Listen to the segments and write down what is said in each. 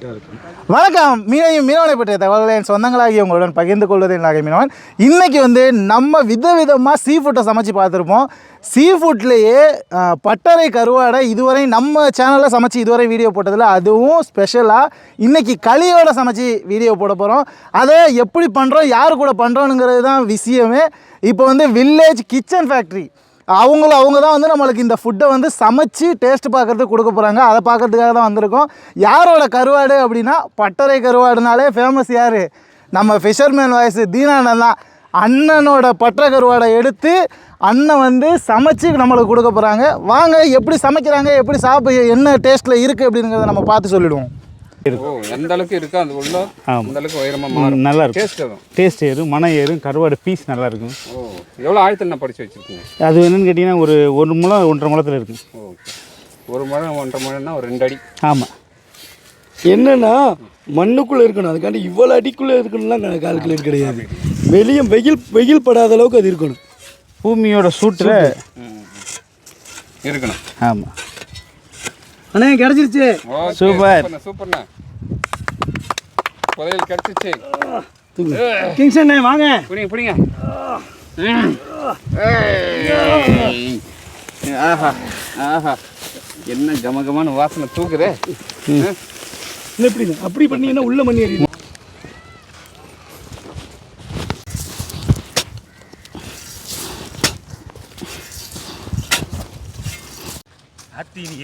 வணக்கம். மீனையும் மீனவனை பற்றிய தகவல்களை என் சொந்தங்களாகி உங்களுடன் பகிர்ந்து கொள்வது நாகை மீனவன். இன்றைக்கி வந்து நம்ம விதவிதமாக சீ ஃபுட்டை சமைச்சு பார்த்துருப்போம். சீ ஃபுட்லேயே பட்டறை கருவாடை இதுவரை நம்ம சேனலில் சமைச்சு இதுவரை வீடியோ போட்டதில் அதுவும் ஸ்பெஷலாக இன்றைக்கி களியோட சமைச்சு வீடியோ போட போகிறோம் அதை எப்படி பண்ணுறோம் யார் கூட பண்ணுறோனுங்கிறது தான் விஷயமே. இப்போ வந்து வில்லேஜ் கிச்சன் ஃபேக்ட்ரி அவங்களும் அவங்க தான் வந்து நம்மளுக்கு இந்த ஃபுட்டை வந்து சமைச்சு டேஸ்ட் பார்க்கறதுக்கு கொடுக்க போகிறாங்க அதை பார்க்கறதுக்காக தான் வந்திருக்கோம். யாரோட கருவாடு அப்படின்னா பட்டறை கருவாடுனாலே ஃபேமஸ் யார்? நம்ம ஃபிஷர்மேன் வாய்ஸ் தீனானந்த் தான். அண்ணனோட பற்ற கருவாடை எடுத்து அண்ணன் வந்து சமைச்சு நம்மளுக்கு கொடுக்க போகிறாங்க வாங்க எப்படி சமைக்கிறாங்க எப்படி சாப்பிட என்ன டேஸ்ட்டில் இருக்குது அப்படிங்கிறத நம்ம பார்த்து சொல்லிவிடுவோம் எந்த அளவுக்கு இருக்கோ அந்த உள்ள. அந்த அளவுக்கு உயரமாக மாறும். நல்லா இருக்கும். டேஸ்ட் அதுவும் டேஸ்ட் ஏறும் மனம் ஏறும் கருவாடு பீஸ் நல்லா இருக்கும். ஓ எவ்வளோ ஆழத்தில் நான் படித்து வச்சுருக்கீங்க? அது என்னன்னு கேட்டிங்கன்னா ஒரு ஒரு முளம் ஒன்றரை முளத்தில் இருக்கும். ஓகே ஒரு முழம் ஒன்றரை முழம்னா ஒரு ரெண்டு அடி. ஆமாம் என்னன்னா மண்ணுக்குள்ளே இருக்கணும். அதுக்காண்டி இவ்வளோ அடிக்குள்ளே இருக்கணும்லாம் கால்குலேட் கிடையாது. வெளியே வெயில் வெயில் படாத அளவுக்கு அது இருக்கணும். பூமியோட சூட்டில் ம். இருக்கணும். ஆமாம் அண்ணே கிடச்சிருச்சு. சூப்பர். சூப்பர்ண்ணா புதையல் கிடச்சிச்சு. கிங்ஸ் அண்ணே வாங்க. பிடிங்க பிடிங்க. ஆஹா ஆஹா. என்ன கமகமான வாசனை தூக்குதே. என்ன எப்படி அப்படி பண்ணீங்கன்னா உள்ள மண்ணி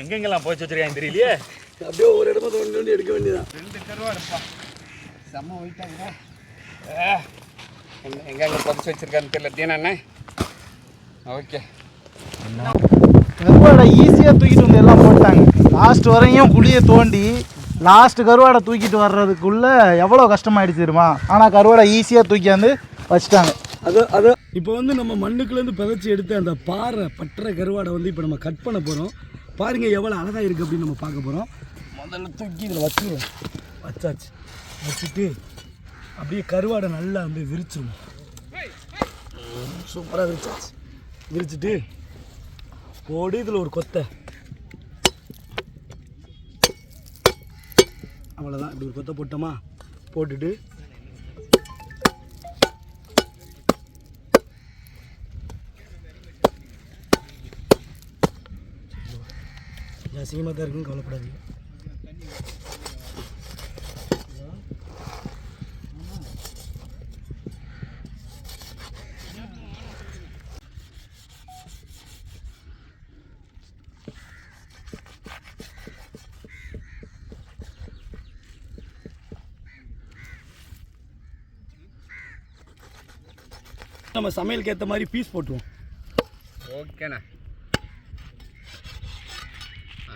எங்கெங்கெல்லாம் போய் வச்சிருக்காங்க தெரியலையே. அப்படியே ஒரு இடமா தோண்டி தோண்டி எடுக்க வேண்டியதான் செம்ம ஒயிட்டாங்க எங்கெங்க புதைச்சி வச்சிருக்கான்னு தெரியல. தீனா ஓகே. கருவாடை ஈஸியாக தூக்கிட்டு வந்து எல்லாம் போட்டாங்க. லாஸ்ட் வரையும் குழியை தோண்டி லாஸ்ட் கருவாடை தூக்கிட்டு வர்றதுக்குள்ளே எவ்வளோ கஷ்டமாயிடுச்சு தெரியுமா? ஆனால் கருவாடை ஈஸியாக தூக்கியாந்து வச்சுட்டாங்க. அதை அதை இப்போ வந்து நம்ம மண்ணுக்குள்ளேருந்து பிதைச்சி எடுத்த அந்த பாறை பற்ற கருவாடை வந்து இப்போ நம்ம கட் பண்ண போகிறோம் பாருங்க எவ்வளோ அழகாக இருக்குது அப்படின்னு நம்ம பார்க்க போகிறோம் முதல்ல தூக்கி இதில் வச்சுருவோம் வச்சாச்சு. வச்சுட்டு அப்படியே கருவாடை நல்லா வந்து விரிச்சிருவோம். சூப்பராக விரிச்சாச்சு. விரிச்சிட்டு போடு இதில் ஒரு கொத்தை. அவ்வளோதான் இப்படி ஒரு கொத்தை போட்டோமா? போட்டுட்டு அசிங்கமாக தான் இருக்குன்னு கவலைப்படாதீங்க. நம்ம சமையலுக்கு ஏற்ற மாதிரி பீஸ் போட்டுருவோம். ஓகேண்ணா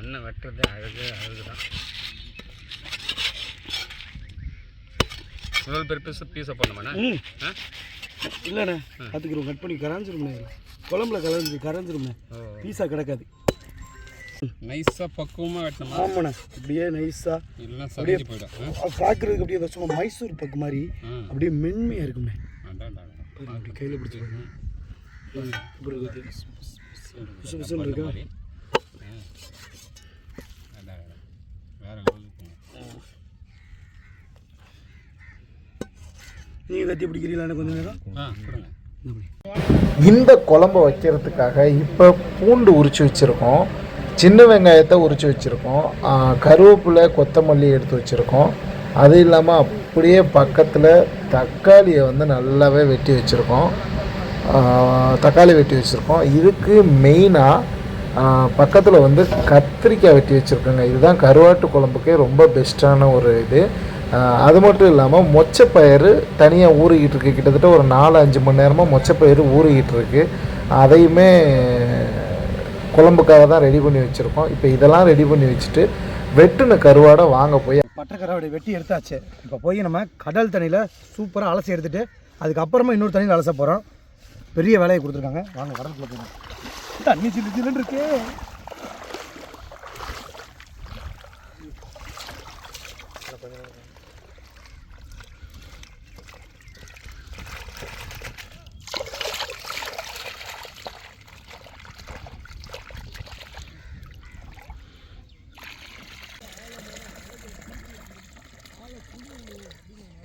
அண்ணன் வெட்டுறது அழகு அழகு தான் இவ்வளோ பேர் பீஸ் பீஸை பண்ணுமாண்ணா இல்லைண்ணே பார்த்துக்கிறோம் கட் பண்ணி கரைஞ்சிரும்ண்ணே குழம்புல கலந்து கரைஞ்சிரும்ண்ணே. ஓ. பீஸா கிடக்காது. நைஸாக பக்குவமாக வெட்டணுமா? ஆமாண்ணே இப்படியே நைஸாக இல்லைன்னா சரிஞ்சு போயிடும்? பார்க்குறதுக்கு அப்படியே சும்மா மைசூர் பக்கு மாதிரி அப்படியே மென்மையாக. பாருங்க, அப்படி கையில் இருக்குது புசு புசுன்னு இருக்கா மாதிரி. ஆ. அடாடா. வேற லெவலுக்கு நீங்கள் தட்டி பிடிக்கிறீங்களா? கொஞ்சம் நேரம். ஆ கொடுங்க. இந்த குழம்பை வைக்கிறதுக்காக இப்போ பூண்டு உரித்து வச்சுருக்கோம். சின்ன வெங்காயத்தை உரித்து வச்சுருக்கோம். கருவேப்பிலை கொத்தமல்லி எடுத்து வச்சுருக்கோம். அது இல்லாமல் அப்படியே பக்கத்தில் தக்காளியை வந்து நல்லாவே வெட்டி வச்சுருக்கோம். தக்காளி வெட்டி வச்சுருக்கோம். இதுக்கு மெயினாக பக்கத்தில் வந்து கத்திரிக்காய் வெட்டி வச்சுருக்கோங்க. இதுதான் கருவாட்டு குழம்புக்கே ரொம்ப பெஸ்ட்டான ஒரு இது. அது மட்டும் இல்லாமல் மொச்சப்பயிறு தனியாக ஊறிக்கிட்டு இருக்கு. கிட்டத்தட்ட ஒரு நாலு அஞ்சு மணி நேரமாக மொச்சப்பயிறு ஊறிக்கிட்டு இருக்கு. அதையுமே குழம்புக்காக தான் ரெடி பண்ணி வச்சுருக்கோம். இப்போ இதெல்லாம் ரெடி பண்ணி வச்சுட்டு வெட்டுன கருவாடை வாங்க போய் பட்டை கருவாடை வெட்டி எடுத்தாச்சு. இப்போ போய் நம்ம கடல் தண்ணியில் சூப்பராக அலசி எடுத்துகிட்டு அதுக்கப்புறமா இன்னொரு தண்ணியில் அலச போகிறோம் பெரிய வேலையை கொடுத்துருக்காங்க. வாங்க கடலுக்குள்ள போகணும் தண்ணி சில்லு சில்லுன்னு இருக்கே.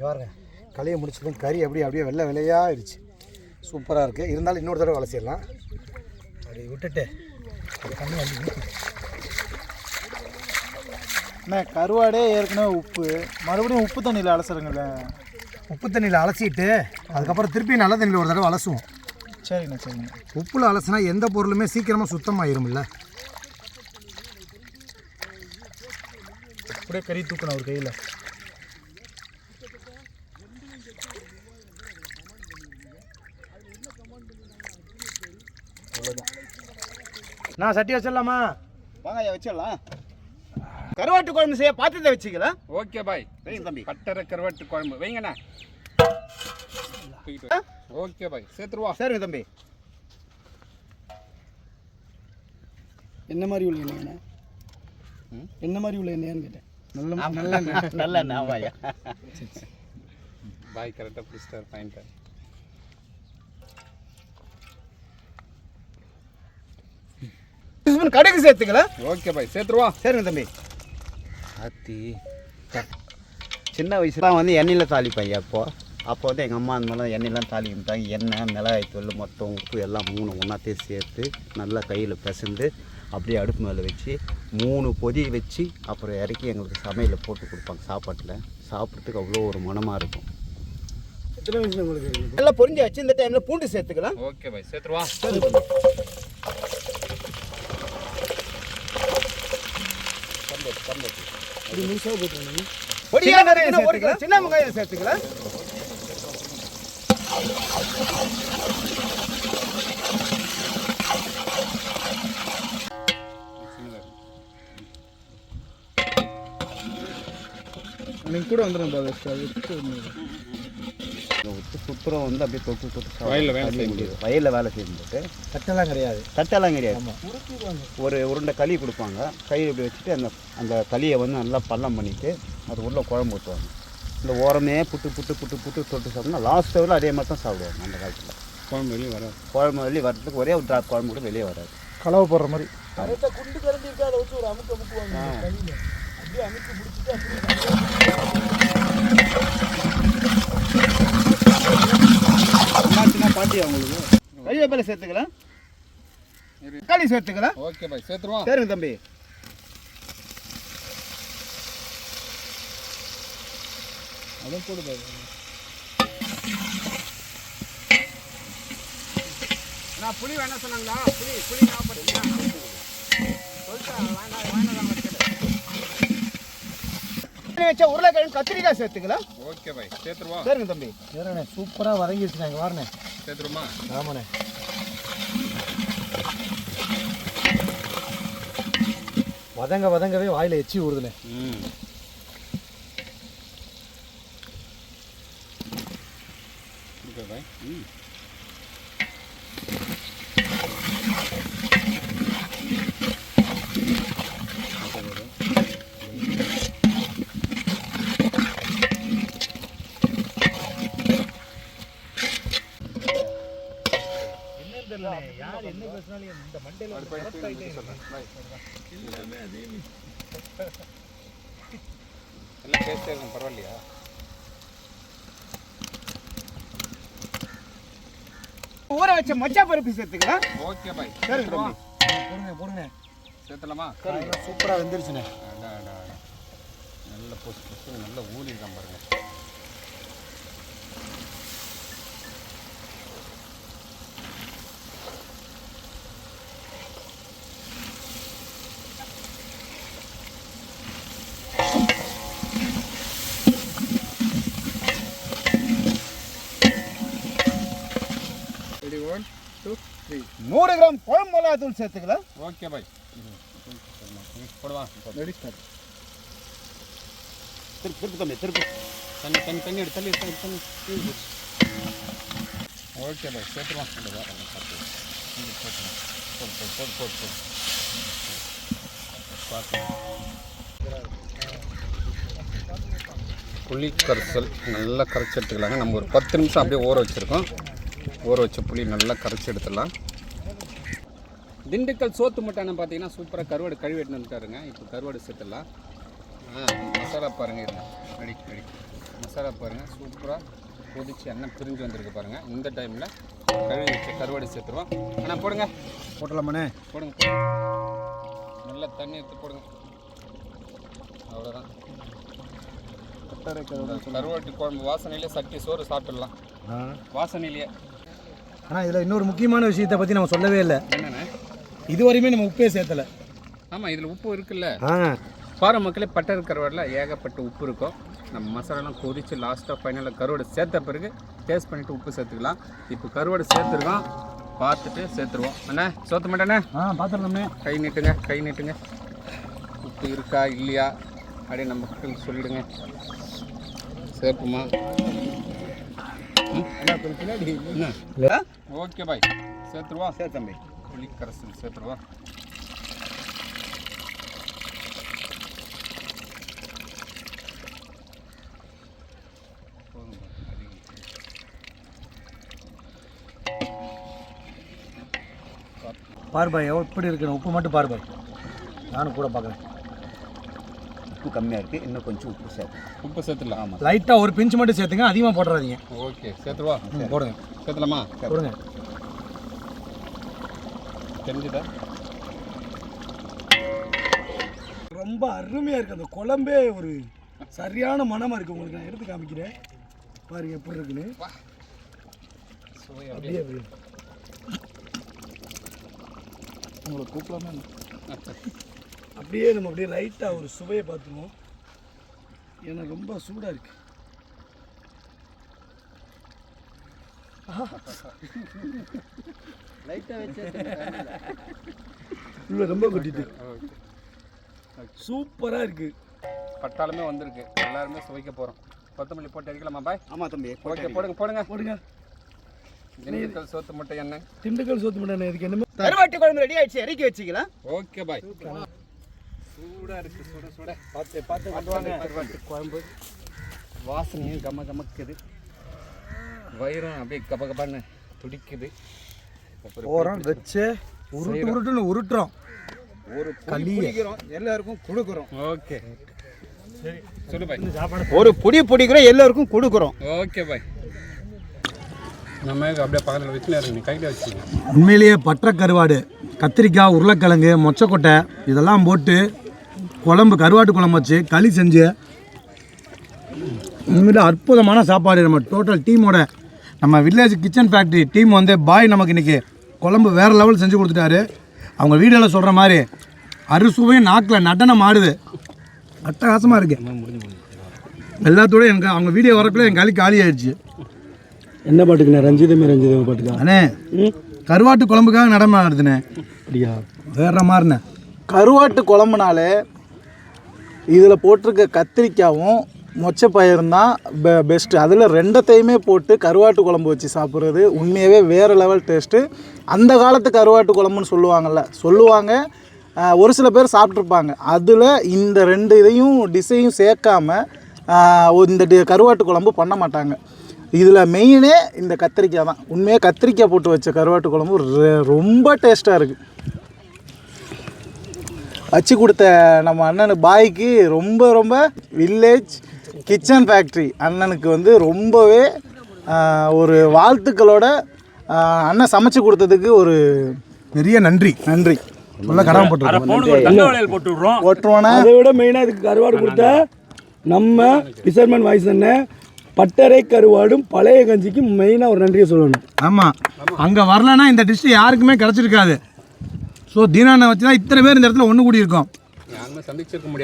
பாருங்க கலையை முடிச்சதும் கறி அப்படியே அப்படியே வெள்ளை வெள்ளையாகிடுச்சு சூப்பராக இருக்குது இருந்தாலும் இன்னொரு தடவை வளர்ச்சிடலாம் அப்படி விட்டுட்டு தண்ணி அண்ணே கருவாடே ஏற்கனவே உப்பு. மறுபடியும் உப்பு தண்ணியில் அலசுறீங்களே உப்பு தண்ணியில் அலசிட்டு அதுக்கப்புறம் திருப்பி நல்ல தண்ணியில் ஒரு தடவை அலசுவோம். சரிண்ணே சரிண்ணே. உப்புல அலசினா எந்த பொருளுமே சீக்கிரமாக சுத்தமாயிரும்ல. அப்படியே கறி தூக்கணும் ஒரு கையில். நான் சட்டி வச்சிடலாமா? வாங்க வச்சிடலாம். கருவாட்டு குழம்பு செய்ய பாத்திரத்தை வச்சுக்கலாம் ஓகே பாய் வைங்க தம்பி. பட்டரை கருவாட்டு குழம்பு. வைங்கண்ணா. ஓகே பாய் சேர்த்துருவா. சரிங்க தம்பி. என்ன மாதிரி உள்ள எண்ணெய் என்ன மாதிரி உள்ள எண்ணெயான்னு கேட்டேன். நல்ல நல்ல நல்ல நாவாயா பாய் கரெக்டாக பிடிச்சிட்டார் பாயிண்ட் கடுகு சேர்த்துக்கலாம் ஓகே பாய் சேர்த்துருவா. சரிங்க தம்பி. ஆத்தி சின்ன வயசுல வந்து எண்ணெயில் தாளிப்பேன் ஐயா அப்போ? அப்போ வந்து எங்கள் அம்மா அந்த மாதிரிலாம் எண்ணெயெலாம் தாளிக்கிட்டாங்க. எண்ணெய் மிளகாய் தூள் மொத்தம் உப்பு எல்லாம் மூணு ஒன்றாத்தே சேர்த்து நல்லா கையில் பிசைந்து அப்படியே அடுப்பு மேலே வச்சு மூணு பொதி வச்சு அப்புறம் இறக்கி எங்களுக்கு சமையலில் போட்டு கொடுப்பாங்க சாப்பாட்டில். சாப்பிட்றதுக்கு அவ்வளோ ஒரு மனமாக இருக்கும். எத்தனை வயசுல உங்களுக்கு நல்லா பொரிஞ்சு வச்சு இந்த டைமில் பூண்டு சேர்த்துக்கலாம். ஓகே பாய் சேர்த்துருவா? இது முழுசாக போட்டுருங்க பொடியா ஒரு கிலோ? சின்ன வெங்காயம் சேர்த்துக்கலாம். நீங்கள் கூட வந்துடும் பாது விட்டு சுற்றுறோம் வந்து அப்படியே தொட்டு தொட்டு வயல்ல வேலை செய்ய முடியுது வயலில் வேலை செய்யும்போது கட்டெல்லாம் கிடையாது. தட்டெல்லாம் கிடையாது. ஒரு உருண்டை களி கொடுப்பாங்க. கையில் இப்படி வச்சுட்டு அந்த அந்த களியை வந்து நல்லா பள்ளம் பண்ணிவிட்டு அது உள்ள குழம்பு ஊற்றுவாங்க இந்த ஓரமே புட்டு புட்டு புட்டு புட்டு தொட்டு சாப்பிட்டோம்னா லாஸ்ட் வரைக்கும் அதே மாதிரி தான் சாப்பிடுவாங்க அந்த காலத்தில். குழம்பு வெளியே வர குழம்பு வெளியே வர்றதுக்கு ஒரே ஒரு ட்ராப் குழம்பு கூட வெளியே வராது. கலவை போடுற மாதிரி. குண்டு கரண்டி இருக்கா அதை வச்சு ஒரு அமுக்கு அமுக்குவாங்க அப்படியே அமுக்கு பிடிச்சிட்டு அப்படியே பாட்டி அவங்களுக்கு. கறிவேப்பிலை சேர்த்துக்கலாம். தக்காளி சேர்த்துக்கலாம் ஓகே பாய் சேர்த்துருவோம். சரிங்க தம்பி. அதுவும் போடு பாது நான் புளி வேணா சொன்னாங்களா? புளி புளி ஞாபகப்படுத்தியா வச்ச உருளைக்கிழங்கு கத்திரிக்காய் சேர்த்துக்கலாம் ஓகே பாய். சேர்த்துருவோம் சரிங்க தம்பி. வேறண்ணே சூப்பராக வதங்கிடுச்சுண்ணே இங்கே வாரணே சேர்த்துருமா? ஆமாண்ணே. வதங்க வதங்கவே வாயில் எச்சி ஊறுதுண்ணே. ம். யார் என்ன பேசினாலும் இந்த மண்டையில் எல்லாம் டேஸ்ட்டாக இருக்கும் பரவாயில்லையா? ஊற வச்ச மொச்சா பருப்பு சேர்த்துக்கலாம் ஓகே பாய் சரிங்க தம்பி போடுங்க போடுங்க. சேர்த்தலாமா சூப்பராக வெந்துருச்சுண்ணே. நல்ல பொசு பொசு நல்ல ஊறி இருக்கான் பாருங்க. குழம்பு தூள் சேர்த்துக்கலாம். ஓகே பாய் போடுவா. ரெடி ஸ்டார்ட் திருப்பு திருப்பு தம்பி திருப்பு. தண்ணி தண்ணி தண்ணி எடு தள்ளி தண்ணி தண்ணி ஓகே பாய் சேர்த்துருவான் இந்த வேறு பார்த்து இங்கே போட்டுருவான் போடு போடு போடு புளி கரைச்சல் நல்லா கரைச்சி எடுத்துக்கலாங்க. நம்ம ஒரு பத்து நிமிஷம் அப்படியே ஊற வச்சுருக்கோம். ஊற வச்ச புளி நல்லா கரைச்சி எடுத்துடலாம். திண்டுக்கல் சோத்து மட்டான பார்த்தீங்கன்னா சூப்பராக கருவாடு கழுவி எடுத்துன்னு வந்துட்டாருங்க. இப்போ கருவாடு சேர்த்துடலாம் ஆ மசாலா பாருங்க இருங்க ரெடி ரெடி மசாலா பாருங்கள் சூப்பராக கொதிச்சு எண்ணெய் பிரிஞ்சு வந்திருக்கு பாருங்கள் இந்த டைமில் கழுவி வச்ச கருவாடு சேர்த்துருவோம் ஆனால் போடுங்க. போட்டலாமாண்ணே போடுங்க போடுங்க. நல்லா தண்ணி எடுத்து போடுங்க. அவ்வளோதான் கருவாட்டு குழம்பு வாசனையிலே சட்டி சோறு சாப்பிட்டுடலாம். வாசனையிலேயே ஆனால் இதில் இன்னொரு முக்கியமான விஷயத்தை பற்றி நம்ம சொல்லவே இல்லை. என்னண்ணே? இது வரையுமே நம்ம உப்பே சேர்த்தலை. ஆமாம் இதில் உப்பு இருக்குல்ல? பாறை மக்களே பட்டர் கருவாடில் ஏகப்பட்ட உப்பு இருக்கும். நம்ம மசாலாலாம் கொதித்து லாஸ்ட்டாக ஃபைனலாக கருவாடு சேர்த்த பிறகு டேஸ்ட் பண்ணிவிட்டு உப்பு சேர்த்துக்கலாம். இப்போ கருவாடு சேர்த்துருக்கோம். பார்த்துட்டு சேர்த்துருவோம். அண்ணே சோத்த மாட்டேண்ணே ஆ பார்த்துடலாமே கை நீட்டுங்க கை நீட்டுங்க. உப்பு இருக்கா இல்லையா? அப்படியே நம்ம மக்களுக்கு சொல்லிடுங்க. சேர்ப்புமா? ஓகே பாய் சேர்த்துருவோம். சரி தம்பி புளி கரைசல் சேர்த்துருவோம் போதும் பாய், அதிகம். பார் பாய் எவ்வளோ எப்படி இருக்கணும் உப்பு மட்டும் பார் பாய். நானும் கூட பார்க்குறேன். உப்பு கம்மியாக இருக்குது இன்னும் கொஞ்சம் உப்பு சேர்த்து. உப்பு சேர்த்துடலாம். ஆமாம் லைட்டாக ஒரு பிஞ்சு மட்டும் சேர்த்துங்க. அதிகமாக போட்டுறாதீங்க. ஓகே சேர்த்துருவா போடுங்க. சேர்த்துலாமா போடுங்க. தெரிஞ்சுதா? ரொம்ப அருமையாக இருக்குது அந்த குழம்பே ஒரு சரியான மனமாக இருக்குது உங்களுக்கு நான் எடுத்து காமிக்கிறேன். பாருங்க எப்படி இருக்குன்னு. அப்படியே அப்படியே உங்களை கூப்பிடாம அப்படியே நம்ம அப்படியே லைட்டாக ஒரு சுவையை பார்த்துருவோம். ஏன்னா ரொம்ப சூடாக இருக்கு. உள்ள ரொம்ப கொட்டிட்டு. சூப்பராக இருக்கு. பட்டாளமே வந்திருக்கு. எல்லாருமே சுவைக்க போகிறோம் கொத்தமல்லி போட்டு அடிக்கலாமா பாய்? ஆமாம் தம்பி ஓகே போடுங்க போடுங்க. போடுங்க. திண்டுக்கல் சோத்து முட்டை எண்ணெய் திண்டுக்கல் சோத்து மட்டும் இதுக்கு என்னமே கருவாட்டு குழம்பு ரெடி ஆயிடுச்சு. இறக்கி வச்சுக்கலாம். ஓகே பாய். சூடாக இருக்குது சுட சுட. பார்த்து பார்த்து கருவாட்டு குழம்பு. வாசனையும் கம கமக்குது வயிறும் அப்படியே கப கபான்னு துடிக்குது. அப்புறம் போகிறோம் வச்சு உருட்டு உருட்டுன்னு உருட்டுறோம். ஒரு களி பிடிக்கிறோம். எல்லாருக்கும் கொடுக்குறோம். ஓகே. சரி சொல்லு பாய். ஒரு புடி பிடிக்கிறோம் எல்லாருக்கும் கொடுக்குறோம். ஓகே பாய். நம்ம அப்படியே பக்கத்தில் வச்சுன்னு இருங்க நீ கையில் வச்சுங்க உண்மையிலேயே பற்ற கருவாடு கத்திரிக்காய் உருளைக்கிழங்கு மொச்சக்கொட்டை இதெல்லாம் போட்டு குழம்பு கருவாட்டு குழம்பு வச்சு களி செஞ்சு உண்மையிலே அற்புதமான சாப்பாடு நம்ம டோட்டல் டீமோட நம்ம வில்லேஜ் கிச்சன் ஃபேக்ட்ரி டீம் வந்து பாய் நமக்கு இன்றைக்கி குழம்பு வேறு லெவல் செஞ்சு கொடுத்துட்டாரு. அவங்க வீடியோவில் சொல்கிற மாதிரி அறுசுவையும் நாக்கில் நடனம் ஆடுது. அட்டகாசமாக இருக்கு. எல்லாத்தோட எனக்கு அவங்க வீடியோ வரக்குள்ள என் களி காலி ஆயிடுச்சு. என்ன பாட்டுக்குண்ணே? ரஞ்சிதமே ரஞ்சிதமே பாட்டுக்கா? அண்ணே கருவாட்டு குழம்புக்காக நடனம் ஆடுதுண்ணே. அப்படியா? வேற மாதிரிண்ணே கருவாட்டு குழம்புனாலே இதில் போட்டிருக்க கத்திரிக்காயும் மொச்சப்பயிரும் தான் பெ பெஸ்ட்டு அதில் ரெண்டத்தையுமே போட்டு கருவாட்டு குழம்பு வச்சு சாப்பிட்றது உண்மையாகவே வேறு லெவல் டேஸ்ட்டு அந்த காலத்து கருவாட்டு குழம்புன்னு சொல்லுவாங்கள்ல சொல்லுவாங்க. ஒரு சில பேர் சாப்பிட்ருப்பாங்க அதில் இந்த ரெண்டு இதையும் டிஷ்ஷையும் சேர்க்காம இந்த டி- கருவாட்டு குழம்பு பண்ண மாட்டாங்க. இதில் மெயினே இந்த கத்திரிக்காய் தான். உண்மையாக கத்திரிக்காய் போட்டு வச்ச கருவாட்டு குழம்பு ரொம்ப டேஸ்ட்டாக இருக்குது வச்சு கொடுத்த நம்ம அண்ணனு பாய்க்கு ரொம்ப ரொம்ப வில்லேஜ் கிச்சன் ஃபேக்ட்ரி அண்ணனுக்கு வந்து ரொம்பவே ஒரு வாழ்த்துக்களோட அண்ணன் சமைச்சு கொடுத்ததுக்கு ஒரு பெரிய நன்றி. நன்றி. நல்ல கடமை அரை போட்டுருக்கோம் பவுனுக்கு ஒரு தங்க வளையல் போட்டு விடுறோம். ஓட்டுருவானே அதை விட மெயினாக இதுக்கு கருவாடு கொடுத்த நம்ம பிசர்மன் வாய்ஸ் அண்ணன் பட்டறை கருவாடும் பழைய கஞ்சிக்கு மெயினாக ஒரு நன்றியை சொல்லணும். ஆமாம் அங்கே வரலன்னா இந்த டிஷ் யாருக்குமே கிடச்சிருக்காது. ஸோ தீனானை வச்சு தான் இத்தனை பேர் இந்த இடத்துல ஒன்று கூடி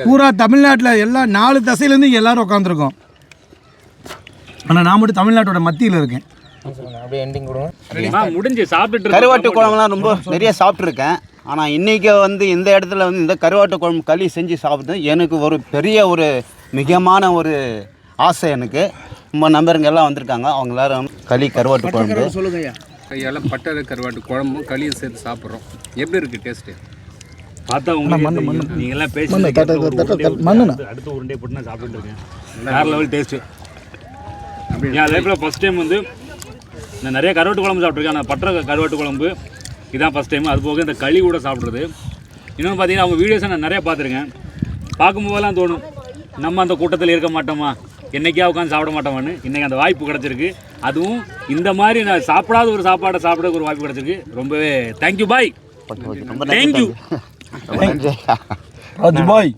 பூரா தமிழ்நாட்டில் எல்லா நாலு தசையிலேருந்து இங்கே எல்லாரும் உட்காந்துருக்கோம் ஆனால் நான் மட்டும் தமிழ்நாட்டோட மத்தியில் இருக்கேன். முடிஞ்சு சாப்பிட்டுட்டு. கருவாட்டு குழம்புலாம் ரொம்ப நிறைய சாப்பிட்ருக்கேன் ஆனால் இன்றைக்கி வந்து இந்த இடத்துல வந்து இந்த கருவாட்டு குழம்பு களி செஞ்சு சாப்பிட்டு எனக்கு ஒரு பெரிய ஒரு மிகமான ஒரு ஆசை எனக்கு. நம்ம நண்பருங்க எல்லாம் வந்திருக்காங்க. அவங்க எல்லாரும் களி கருவாட்டு குழம்பு. கையால் பட்டரை கருவாட்டு குழம்பும் களியும் சேர்த்து சாப்பிட்றோம். எப்படி இருக்குது டேஸ்ட்டு பார்த்தா உங்களுக்கு தெரியும். நீங்க எல்லாம் பேசி மண்ணு, தட்டு, தட்டு, மண்ணுண்ணா. அடுத்த உருண்டை போட்டு நான் சாப்பிட்டு இருக்கேன். வேற லெவல் டேஸ்ட் என் லைஃப்பில் ஃபஸ்ட் டைம் வந்து நான் நிறைய கருவாட்டு குழம்பு சாப்பிட்ருக்கேன் ஆனால் பற்ற கருவாட்டு குழம்பு இதான் ஃபஸ்ட் டைம் அது போக இந்த களி கூட சாப்பிட்றது. இன்னொன்று பார்த்தீங்கன்னா அவங்க வீடியோஸை நான் நிறைய பார்த்துருக்கேன். பார்க்கும்போதெல்லாம் தோணும் நம்ம அந்த கூட்டத்தில் இருக்க மாட்டோமா? என்னைக்கா உட்காந்து சாப்பிட மாட்டோமான்னு. இன்னைக்கு அந்த வாய்ப்பு கிடச்சிருக்கு. அதுவும் இந்த மாதிரி நான் சாப்பிடாத ஒரு சாப்பாடை சாப்பிட ஒரு வாய்ப்பு கிடச்சிருக்கு. ரொம்பவே தேங்க்யூ பாய் தேங்க்யூ ரொம்ப நன்றி ராஜ் பாய்